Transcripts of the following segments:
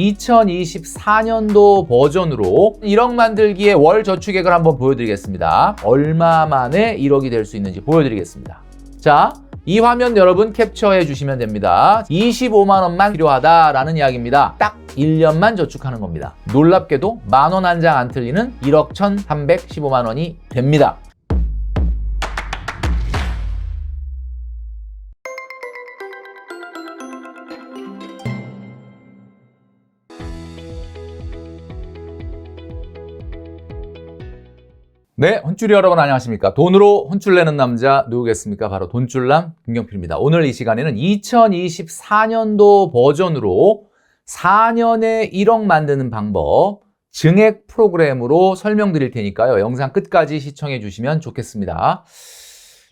2024년도 버전으로 1억 만들기의 월 저축액을 한번 보여드리겠습니다. 얼마 만에 1억이 될 수 있는지 보여드리겠습니다. 자, 이 화면 여러분 캡처해 주시면 됩니다. 25만 원만 필요하다라는 이야기입니다. 딱 1년만 저축하는 겁니다. 놀랍게도 만 원 한 장 안 틀리는 1억 1,315만 원이 됩니다. 네, 혼쭐이 여러분 안녕하십니까? 돈으로 혼쭐 내는 남자 누구겠습니까? 바로 돈줄남 김경필입니다. 오늘 이 시간에는 2024년도 버전으로 4년에 1억 만드는 방법 증액 프로그램으로 설명드릴 테니까요. 영상 끝까지 시청해 주시면 좋겠습니다.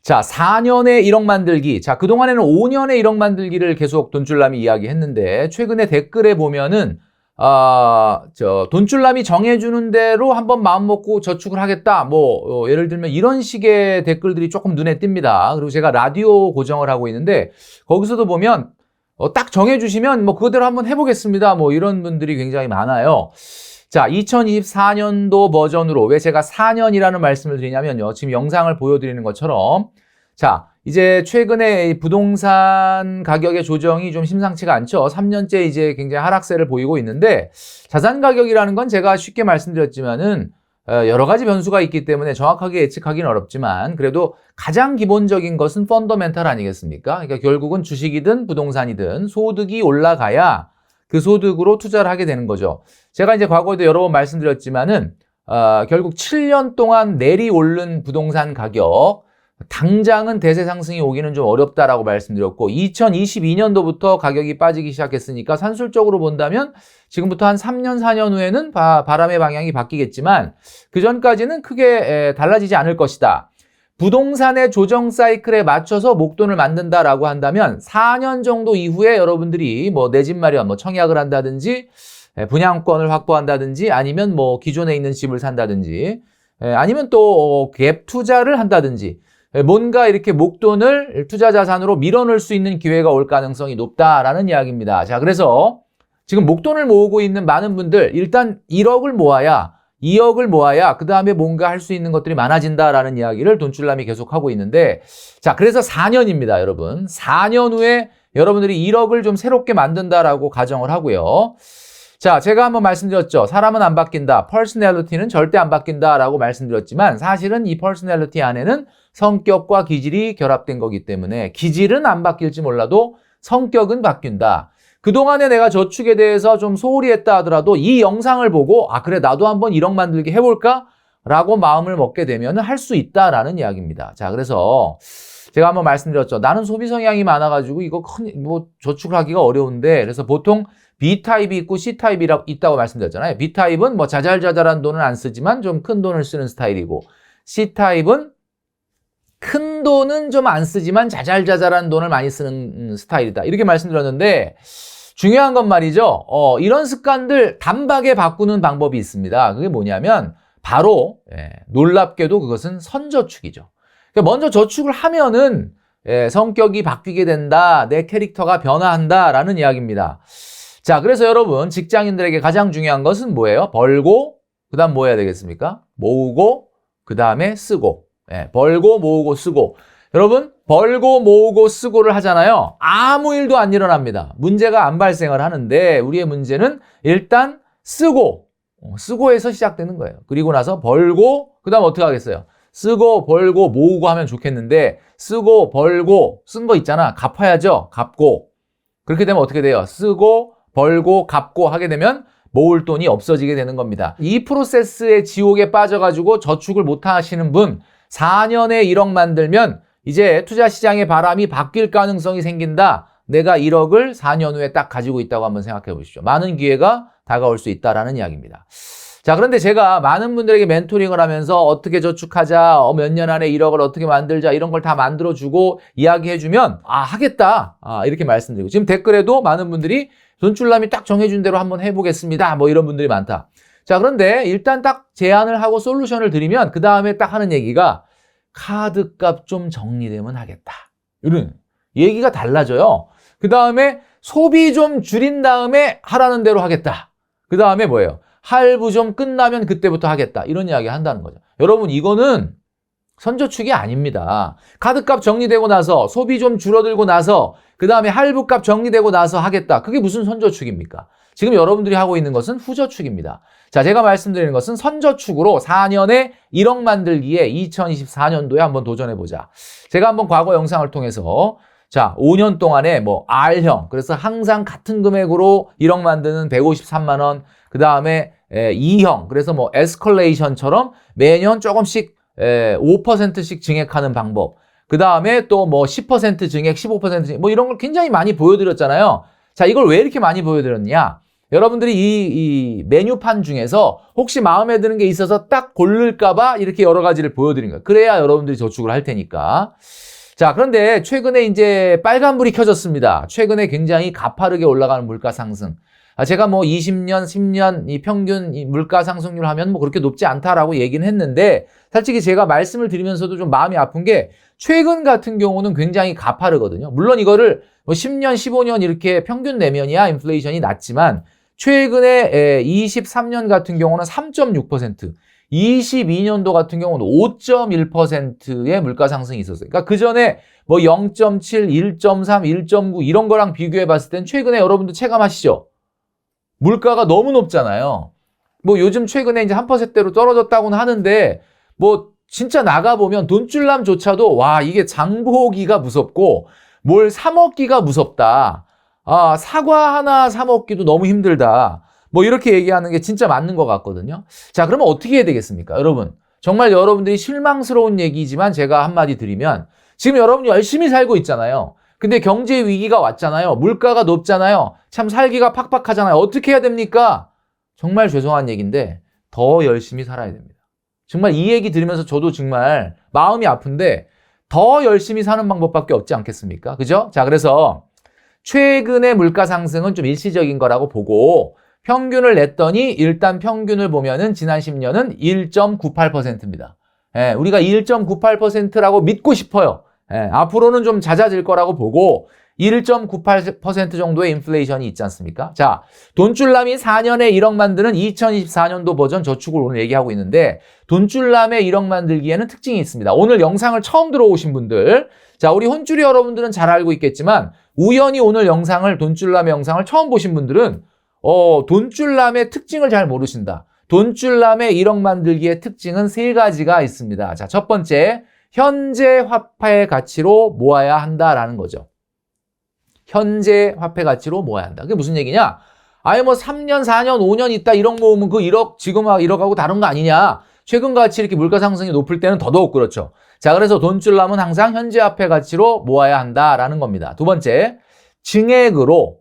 자, 4년에 1억 만들기. 자, 그동안에는 5년에 1억 만들기를 계속 돈줄남이 이야기했는데 최근에 댓글에 보면은 아, 저, 돈줄남이 정해주는 대로 한번 마음 먹고 저축을 하겠다. 뭐, 어, 예를 들면 이런 식의 댓글들이 조금 눈에 띕니다. 그리고 제가 라디오 고정을 하고 있는데, 거기서도 보면, 어, 딱 정해주시면 뭐 그대로 한번 해보겠습니다. 뭐 이런 분들이 굉장히 많아요. 자, 2024년도 버전으로 왜 제가 4년이라는 말씀을 드리냐면요. 지금 영상을 보여드리는 것처럼, 자, 이제 최근에 이 부동산 가격의 조정이 좀 심상치가 않죠. 3년째 이제 굉장히 하락세를 보이고 있는데 자산 가격이라는 건 제가 쉽게 말씀드렸지만은 어, 여러 가지 변수가 있기 때문에 정확하게 예측하기는 어렵지만 그래도 가장 기본적인 것은 펀더멘탈 아니겠습니까? 그러니까 결국은 주식이든 부동산이든 소득이 올라가야 그 소득으로 투자를 하게 되는 거죠. 제가 이제 과거에도 여러 번 말씀드렸지만은 어, 결국 7년 동안 내리 오른 부동산 가격 당장은 대세 상승이 오기는 좀 어렵다라고 말씀드렸고 2022년도부터 가격이 빠지기 시작했으니까 산술적으로 본다면 지금부터 한 3년 4년 후에는 바, 람의 방향이 바뀌겠지만 그 전까지는 크게 에, 달라지지 않을 것이다. 부동산의 조정 사이클에 맞춰서 목돈을 만든다라고 한다면 4년 정도 이후에 여러분들이 뭐 내 집 마련, 뭐 청약을 한다든지 에, 분양권을 확보한다든지 아니면 뭐 기존에 있는 집을 산다든지 에, 아니면 또 갭 투자를 한다든지 예, 뭔가 이렇게 목돈을 투자 자산으로 밀어넣을 수 있는 기회가 올 가능성이 높다라는 이야기입니다. 자, 그래서 지금 목돈을 모으고 있는 많은 분들 일단 1억을 모아야 2억을 모아야 그 다음에 뭔가 할 수 있는 것들이 많아진다라는 이야기를 돈줄남이 계속하고 있는데 자, 그래서 4년입니다, 여러분. 4년 후에 여러분들이 1억을 좀 새롭게 만든다라고 가정을 하고요. 자, 제가 한번 말씀드렸죠. 사람은 안 바뀐다. 퍼스널리티는 절대 안 바뀐다라고 말씀드렸지만 사실은 이 퍼스널리티 안에는 성격과 기질이 결합된 거기 때문에 기질은 안 바뀔지 몰라도 성격은 바뀐다. 그동안에 내가 저축에 대해서 좀 소홀히 했다 하더라도 이 영상을 보고 아 그래 나도 한번 1억 만들기 해볼까? 라고 마음을 먹게 되면 할 수 있다라는 이야기입니다. 자 그래서 제가 한번 말씀드렸죠. 나는 소비 성향이 많아가지고 이거 큰, 뭐 저축을 하기가 어려운데 그래서 보통 B타입이 있고 C타입이 있다고 말씀드렸잖아요. B타입은 뭐 자잘자잘한 돈은 안 쓰지만 좀 큰 돈을 쓰는 스타일이고 C타입은 큰 돈은 좀 안 쓰지만 자잘자잘한 돈을 많이 쓰는 스타일이다. 이렇게 말씀드렸는데 중요한 건 말이죠. 어, 이런 습관들 단박에 바꾸는 방법이 있습니다. 그게 뭐냐면 바로 예, 놀랍게도 그것은 선저축이죠. 그러니까 먼저 저축을 하면은 예, 성격이 바뀌게 된다. 내 캐릭터가 변화한다라는 이야기입니다. 자, 그래서 여러분 직장인들에게 가장 중요한 것은 뭐예요? 벌고 그다음 뭐 해야 되겠습니까? 모으고 그 다음에 쓰고. 예, 벌고 모으고 쓰고. 여러분, 벌고 모으고 쓰고를 하잖아요. 아무 일도 안 일어납니다. 문제가 안 발생을 하는데 우리의 문제는 일단 쓰고 어, 쓰고에서 시작되는 거예요. 그리고 나서 벌고 그다음 어떻게 하겠어요? 쓰고 벌고 모으고 하면 좋겠는데 쓰고 벌고 쓴 거 있잖아. 갚아야죠. 갚고 그렇게 되면 어떻게 돼요? 쓰고 벌고 갚고 하게 되면 모을 돈이 없어지게 되는 겁니다. 이 프로세스의 지옥에 빠져가지고 저축을 못 하시는 분 4년에 1억 만들면 이제 투자 시장의 바람이 바뀔 가능성이 생긴다. 내가 1억을 4년 후에 딱 가지고 있다고 한번 생각해 보시죠. 많은 기회가 다가올 수 있다라는 이야기입니다. 자, 그런데 제가 많은 분들에게 멘토링을 하면서 어떻게 저축하자, 어, 몇 년 안에 1억을 어떻게 만들자, 이런 걸 다 만들어주고 이야기해주면, 아, 하겠다. 아, 이렇게 말씀드리고. 지금 댓글에도 많은 분들이 돈줄남이 딱 정해준 대로 한번 해보겠습니다. 뭐 이런 분들이 많다. 자, 그런데 일단 딱 제안을 하고 솔루션을 드리면 그 다음에 딱 하는 얘기가 카드 값 좀 정리되면 하겠다. 이런 얘기가 달라져요. 그 다음에 소비 좀 줄인 다음에 하라는 대로 하겠다. 그 다음에 뭐예요? 할부 좀 끝나면 그때부터 하겠다. 이런 이야기 한다는 거죠. 여러분, 이거는 선저축이 아닙니다. 카드값 정리되고 나서 소비 좀 줄어들고 나서 그 다음에 할부값 정리되고 나서 하겠다. 그게 무슨 선저축입니까? 지금 여러분들이 하고 있는 것은 후저축입니다. 자, 제가 말씀드리는 것은 선저축으로 4년에 1억 만들기에 2024년도에 한번 도전해보자. 제가 한번 과거 영상을 통해서 자, 5년 동안에 뭐 R형, 그래서 항상 같은 금액으로 1억 만드는 153만 원, 그 다음에 2형, 그래서 뭐 에스컬레이션처럼 매년 조금씩 5%씩 증액하는 방법. 그 다음에 또 뭐 10% 증액, 15% 증액, 뭐 이런 걸 굉장히 많이 보여드렸잖아요. 자, 이걸 왜 이렇게 많이 보여드렸냐? 여러분들이 이, 이 메뉴판 중에서 혹시 마음에 드는 게 있어서 딱 고를까봐 이렇게 여러 가지를 보여드린 거예요. 그래야 여러분들이 저축을 할 테니까. 자, 그런데 최근에 이제 빨간불이 켜졌습니다. 최근에 굉장히 가파르게 올라가는 물가 상승. 아, 제가 뭐 20년, 10년 이 평균 이 물가 상승률 하면 뭐 그렇게 높지 않다라고 얘기는 했는데 솔직히 제가 말씀을 드리면서도 좀 마음이 아픈 게 최근 같은 경우는 굉장히 가파르거든요. 물론 이거를 뭐 10년, 15년 이렇게 평균 내면이야 인플레이션이 낮지만 최근에 23년 같은 경우는 3.6%, 22년도 같은 경우는 5.1%의 물가 상승이 있었어요. 그러니까 그 전에 뭐 0.7, 1.3, 1.9 이런 거랑 비교해 봤을 땐 최근에 여러분도 체감하시죠? 물가가 너무 높잖아요. 뭐 요즘 최근에 이제 한 퍼센트대로 떨어졌다고는 하는데 뭐 진짜 나가보면 돈줄남조차도 와, 이게 장보기가 무섭고 뭘 사먹기가 무섭다. 아, 사과 하나 사 먹기도 너무 힘들다. 뭐 이렇게 얘기하는 게 진짜 맞는 것 같거든요. 자, 그러면 어떻게 해야 되겠습니까? 여러분. 정말 여러분들이 실망스러운 얘기지만 제가 한마디 드리면 지금 여러분 열심히 살고 있잖아요. 근데 경제 위기가 왔잖아요. 물가가 높잖아요. 참 살기가 팍팍하잖아요. 어떻게 해야 됩니까? 정말 죄송한 얘기인데 더 열심히 살아야 됩니다. 정말 이 얘기 들으면서 저도 정말 마음이 아픈데 더 열심히 사는 방법밖에 없지 않겠습니까? 그죠? 자, 그래서 최근의 물가 상승은 좀 일시적인 거라고 보고 평균을 냈더니 일단 평균을 보면은 지난 10년은 1.98%입니다. 예, 우리가 1.98%라고 믿고 싶어요. 예, 앞으로는 좀 잦아질 거라고 보고 1.98% 정도의 인플레이션이 있지 않습니까? 자, 돈줄남이 4년에 1억 만드는 2024년도 버전 저축을 오늘 얘기하고 있는데 돈줄남의 1억 만들기에는 특징이 있습니다. 오늘 영상을 처음 들어오신 분들, 자, 우리 혼줄이 여러분들은 잘 알고 있겠지만 우연히 오늘 영상을 돈줄남의 영상을 처음 보신 분들은 어, 돈줄남의 특징을 잘 모르신다. 돈줄남의 1억 만들기의 특징은 세 가지가 있습니다. 자, 첫 번째, 현재 화폐 가치로 모아야 한다라는 거죠. 현재 화폐 가치로 모아야 한다. 그게 무슨 얘기냐? 아예 뭐 3년, 4년, 5년 있다 1억 모으면 그 1억 지금 1억하고 다른 거 아니냐? 최근 가치 이렇게 물가 상승이 높을 때는 더더욱 그렇죠. 자, 그래서 돈줄남은 항상 현재 화폐 가치로 모아야 한다라는 겁니다. 두 번째, 증액으로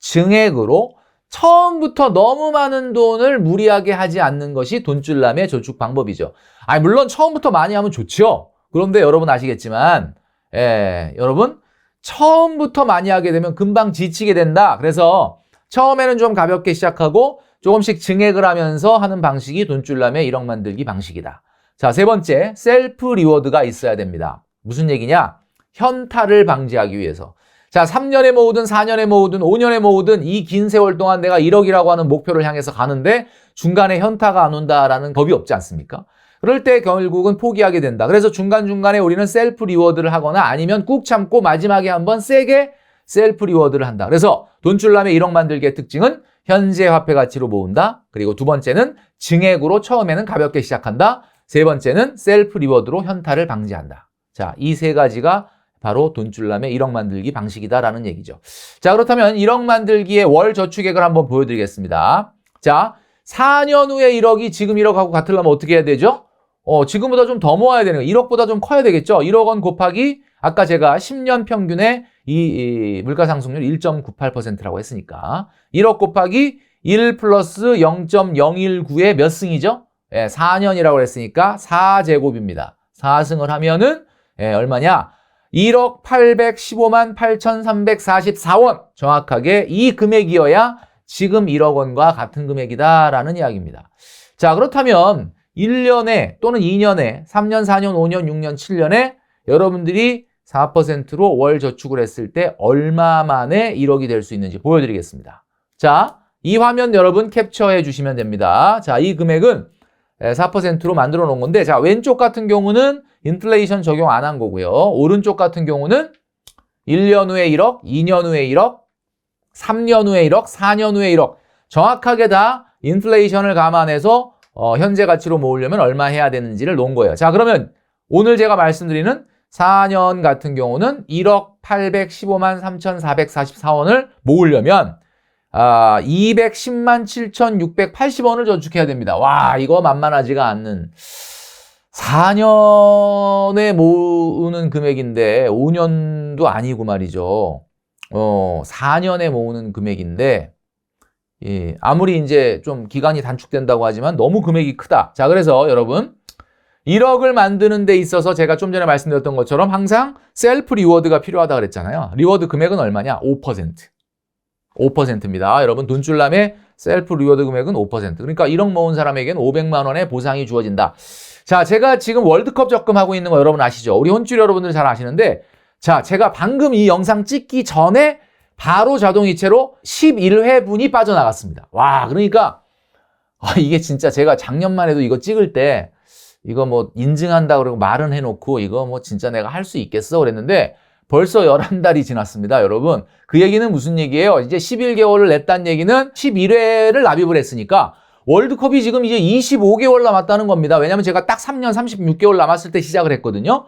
증액으로 처음부터 너무 많은 돈을 무리하게 하지 않는 것이 돈줄남의 저축 방법이죠. 아니 물론 처음부터 많이 하면 좋죠. 그런데 여러분 아시겠지만 예, 여러분 처음부터 많이 하게 되면 금방 지치게 된다. 그래서 처음에는 좀 가볍게 시작하고 조금씩 증액을 하면서 하는 방식이 돈줄남의 1억 만들기 방식이다. 자, 세 번째, 셀프 리워드가 있어야 됩니다. 무슨 얘기냐? 현타를 방지하기 위해서. 자, 3년에 모으든 4년에 모으든 5년에 모으든 이 긴 세월 동안 내가 1억이라고 하는 목표를 향해서 가는데 중간에 현타가 안 온다라는 법이 없지 않습니까? 그럴 때 결국은 포기하게 된다. 그래서 중간중간에 우리는 셀프 리워드를 하거나 아니면 꾹 참고 마지막에 한번 세게 셀프 리워드를 한다. 그래서 돈줄남의 1억 만들기의 특징은 현재 화폐 가치로 모은다. 그리고 두 번째는 증액으로 처음에는 가볍게 시작한다. 세 번째는 셀프 리워드로 현타를 방지한다. 자, 이 세 가지가 바로 돈줄남의 1억 만들기 방식이다라는 얘기죠. 자, 그렇다면 1억 만들기의 월 저축액을 한번 보여드리겠습니다. 자, 4년 후에 1억이 지금 1억하고 같으려면 어떻게 해야 되죠? 어, 지금보다 좀 더 모아야 되는 거. 1억보다 좀 커야 되겠죠? 1억 원 곱하기 아까 제가 10년 평균의 이, 이 물가 상승률 1.98%라고 했으니까 1억 곱하기 1 플러스 0.019의 몇 승이죠? 예, 4년이라고 했으니까 4제곱입니다. 4승을 하면은 예, 얼마냐? 1억 815만 8,344원. 정확하게 이 금액이어야 지금 1억 원과 같은 금액이다라는 이야기입니다. 자, 그렇다면 1년에 또는 2년에 3년, 4년, 5년, 6년, 7년에 여러분들이 4%로 월 저축을 했을 때 얼마 만에 1억이 될 수 있는지 보여드리겠습니다. 자, 이 화면 여러분 캡처해 주시면 됩니다. 자, 이 금액은 4%로 만들어 놓은 건데, 자, 왼쪽 같은 경우는 인플레이션 적용 안 한 거고요. 오른쪽 같은 경우는 1년 후에 1억, 2년 후에 1억, 3년 후에 1억, 4년 후에 1억. 정확하게 다 인플레이션을 감안해서 어, 현재 가치로 모으려면 얼마 해야 되는지를 놓은 거예요. 자, 그러면 오늘 제가 말씀드리는 4년 같은 경우는 1억 815만 3,444원을 모으려면 아, 210만 7,680원을 저축해야 됩니다. 와, 이거 만만하지가 않는 4년에 모으는 금액인데 5년도 아니고 말이죠. 어, 4년에 모으는 금액인데 예, 아무리 이제 좀 기간이 단축된다고 하지만 너무 금액이 크다. 자, 그래서 여러분 1억을 만드는 데 있어서 제가 좀 전에 말씀드렸던 것처럼 항상 셀프 리워드가 필요하다 그랬잖아요. 리워드 금액은 얼마냐? 5%. 5%입니다. 여러분 돈줄남의 셀프 리워드 금액은 5%. 그러니까 1억 모은 사람에게는 500만 원의 보상이 주어진다. 자, 제가 지금 월드컵 적금하고 있는 거 여러분 아시죠? 우리 혼줄 여러분들 잘 아시는데 자, 제가 방금 이 영상 찍기 전에 바로 자동이체로 11회 분이 빠져나갔습니다. 와, 그러니까 아, 이게 진짜 제가 작년만 해도 이거 찍을 때 이거 뭐 인증한다 그러고 말은 해놓고 이거 뭐 진짜 내가 할 수 있겠어 그랬는데 벌써 11달이 지났습니다, 여러분. 그 얘기는 무슨 얘기예요? 이제 11개월을 냈다는 얘기는 11회를 납입을 했으니까 월드컵이 지금 이제 25개월 남았다는 겁니다. 왜냐면 제가 딱 3년 36개월 남았을 때 시작을 했거든요.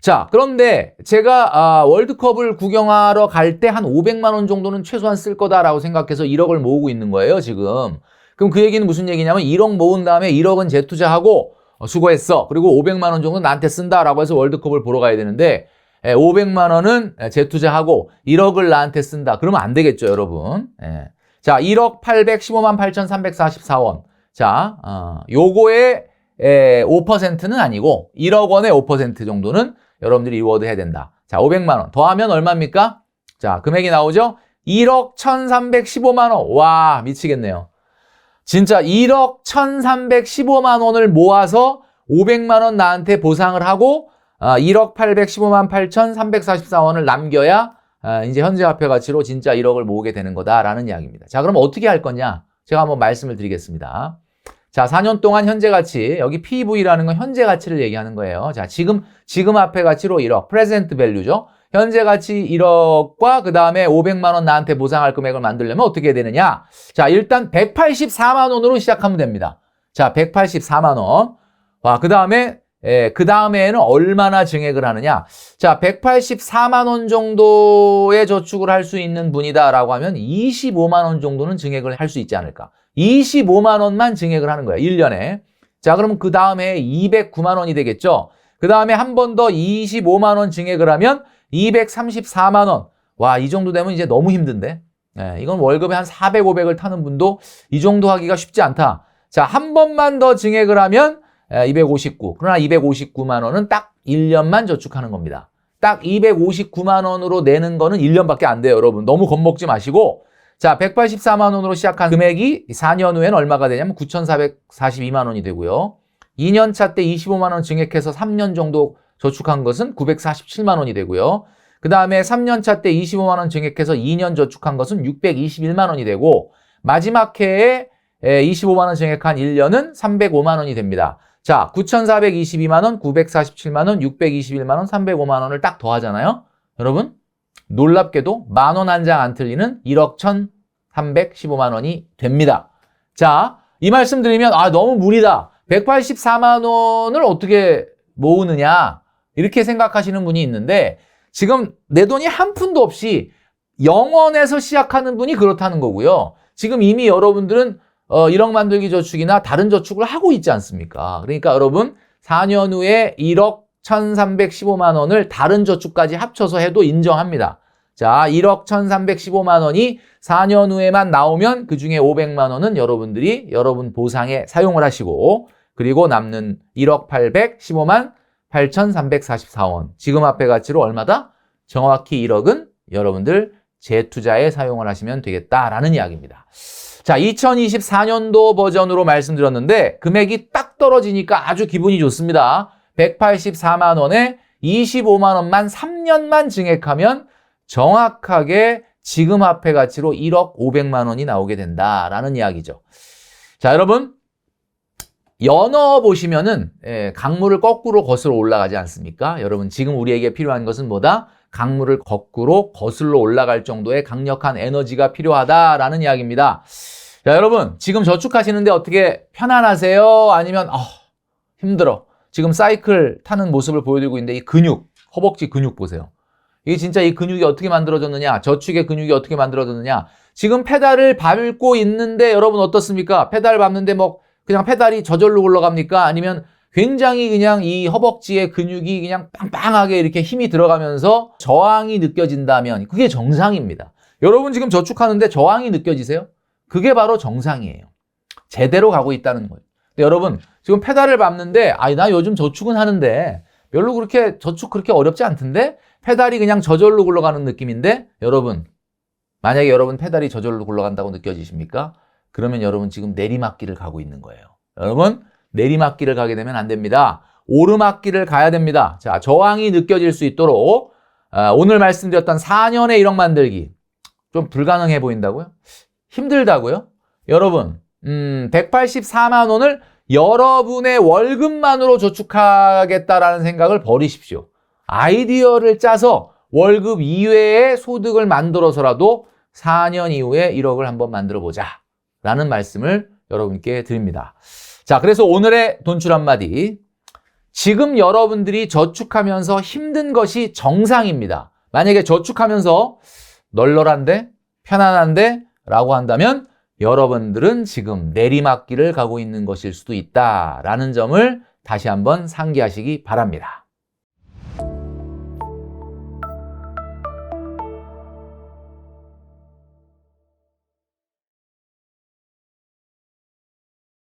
자, 그런데 제가 아, 월드컵을 구경하러 갈 때 한 500만 원 정도는 최소한 쓸 거다라고 생각해서 1억을 모으고 있는 거예요, 지금. 그럼 그 얘기는 무슨 얘기냐면 1억 모은 다음에 1억은 재투자하고 어, 수고했어. 그리고 500만 원 정도 나한테 쓴다라고 해서 월드컵을 보러 가야 되는데 500만 원은 재투자하고 1억을 나한테 쓴다. 그러면 안 되겠죠, 여러분. 예. 자, 1억 815만 8,344원. 자, 어, 요거의 에, 5%는 아니고 1억 원의 5% 정도는 여러분들이 리워드 해야 된다. 자, 500만 원. 더하면 얼마입니까? 자, 금액이 나오죠? 1억 1,315만 원. 와, 미치겠네요. 진짜 1억 1,315만 원을 모아서 500만 원 나한테 보상을 하고 1억 815만 8,344원을 남겨야 아, 이제 현재 화폐 가치로 진짜 1억을 모으게 되는 거다라는 이야기입니다. 자, 그럼 어떻게 할 거냐? 제가 한번 말씀을 드리겠습니다. 자, 4년 동안 현재 가치, 여기 PV라는 건 현재 가치를 얘기하는 거예요. 자, 지금, 지금 화폐 가치로 1억, 프레젠트 밸류죠. 현재 가치 1억과 그 다음에 500만 원 나한테 보상할 금액을 만들려면 어떻게 해야 되느냐? 자, 일단 184만 원으로 시작하면 됩니다. 자, 184만 원. 와, 그 다음에 예, 그 다음에는 얼마나 증액을 하느냐? 자, 184만 원 정도의 저축을 할 수 있는 분이다라고 하면 25만 원 정도는 증액을 할 수 있지 않을까? 25만 원만 증액을 하는 거야, 1년에. 자, 그러면 그 다음에 209만 원이 되겠죠? 그 다음에 한 번 더 25만 원 증액을 하면 234만 원. 와, 이 정도 되면 이제 너무 힘든데? 예, 이건 월급에 한 400, 500을 타는 분도 이 정도 하기가 쉽지 않다. 자, 한 번만 더 증액을 하면 259. 그러나 259만 원은 딱 1년만 저축하는 겁니다. 딱 259만 원으로 내는 거는 1년밖에 안 돼요, 여러분. 너무 겁먹지 마시고. 자, 184만 원으로 시작한 금액이 4년 후에는 얼마가 되냐면 9,442만 원이 되고요. 2년 차 때 25만 원 증액해서 3년 정도 저축한 것은 947만 원이 되고요. 그 다음에 3년 차 때 25만 원 증액해서 2년 저축한 것은 621만 원이 되고 마지막 해에 25만 원 증액한 1년은 305만 원이 됩니다. 자, 9,422만 원, 947만 원, 621만 원, 305만 원을 딱 더하잖아요. 여러분, 놀랍게도 만 원 한 장 안 틀리는 1억 1,315만 원이 됩니다. 자, 이 말씀 드리면 아, 너무 무리다. 184만 원을 어떻게 모으느냐? 이렇게 생각하시는 분이 있는데 지금 내 돈이 한 푼도 없이 0원에서 시작하는 분이 그렇다는 거고요. 지금 이미 여러분들은 어, 1억 만들기 저축이나 다른 저축을 하고 있지 않습니까? 그러니까 여러분 4년 후에 1억 1,315만 원을 다른 저축까지 합쳐서 해도 인정합니다. 자, 1억 1,315만 원이 4년 후에만 나오면 그 중에 500만 원은 여러분들이 여러분 보상에 사용을 하시고 그리고 남는 1억 815만 8,344원. 지금 화폐 가치로 얼마다? 정확히 1억은 여러분들 재투자에 사용을 하시면 되겠다라는 이야기입니다. 자, 2024년도 버전으로 말씀드렸는데 금액이 딱 떨어지니까 아주 기분이 좋습니다. 184만 원에 25만 원만 3년만 증액하면 정확하게 지금 화폐 가치로 1억 500만 원이 나오게 된다라는 이야기죠. 자, 여러분. 연어 보시면은 예, 강물을 거꾸로 거슬러 올라가지 않습니까? 여러분 지금 우리에게 필요한 것은 뭐다? 강물을 거꾸로 거슬러 올라갈 정도의 강력한 에너지가 필요하다라는 이야기입니다. 자, 여러분 지금 저축하시는데 어떻게 편안하세요? 아니면 아, 힘들어. 지금 사이클 타는 모습을 보여드리고 있는데 이 근육, 허벅지 근육 보세요. 이게 진짜 이 근육이 어떻게 만들어졌느냐? 저축의 근육이 어떻게 만들어졌느냐? 지금 페달을 밟고 있는데 여러분 어떻습니까? 페달 밟는데 뭐 그냥 페달이 저절로 굴러갑니까? 아니면 굉장히 그냥 이 허벅지의 근육이 그냥 빵빵하게 이렇게 힘이 들어가면서 저항이 느껴진다면 그게 정상입니다. 여러분 지금 저축하는데 저항이 느껴지세요? 그게 바로 정상이에요. 제대로 가고 있다는 거예요. 근데 여러분 지금 페달을 밟는데 아니 나 요즘 저축은 하는데 별로 그렇게 저축 그렇게 어렵지 않던데 페달이 그냥 저절로 굴러가는 느낌인데 여러분 만약에 여러분 페달이 저절로 굴러간다고 느껴지십니까? 그러면 여러분 지금 내리막길을 가고 있는 거예요. 여러분 내리막길을 가게 되면 안 됩니다. 오르막길을 가야 됩니다. 자 저항이 느껴질 수 있도록 아, 오늘 말씀드렸던 4년의 1억 만들기 좀 불가능해 보인다고요? 힘들다고요? 여러분 음, 184만 원을 여러분의 월급만으로 저축하겠다라는 생각을 버리십시오. 아이디어를 짜서 월급 이외의 소득을 만들어서라도 4년 이후에 1억을 한번 만들어 보자. 라는 말씀을 여러분께 드립니다. 자, 그래서 오늘의 돈줄 한마디. 지금 여러분들이 저축하면서 힘든 것이 정상입니다. 만약에 저축하면서 널널한데, 편안한데, 라고 한다면 여러분들은 지금 내리막길을 가고 있는 것일 수도 있다라는 점을 다시 한번 상기하시기 바랍니다.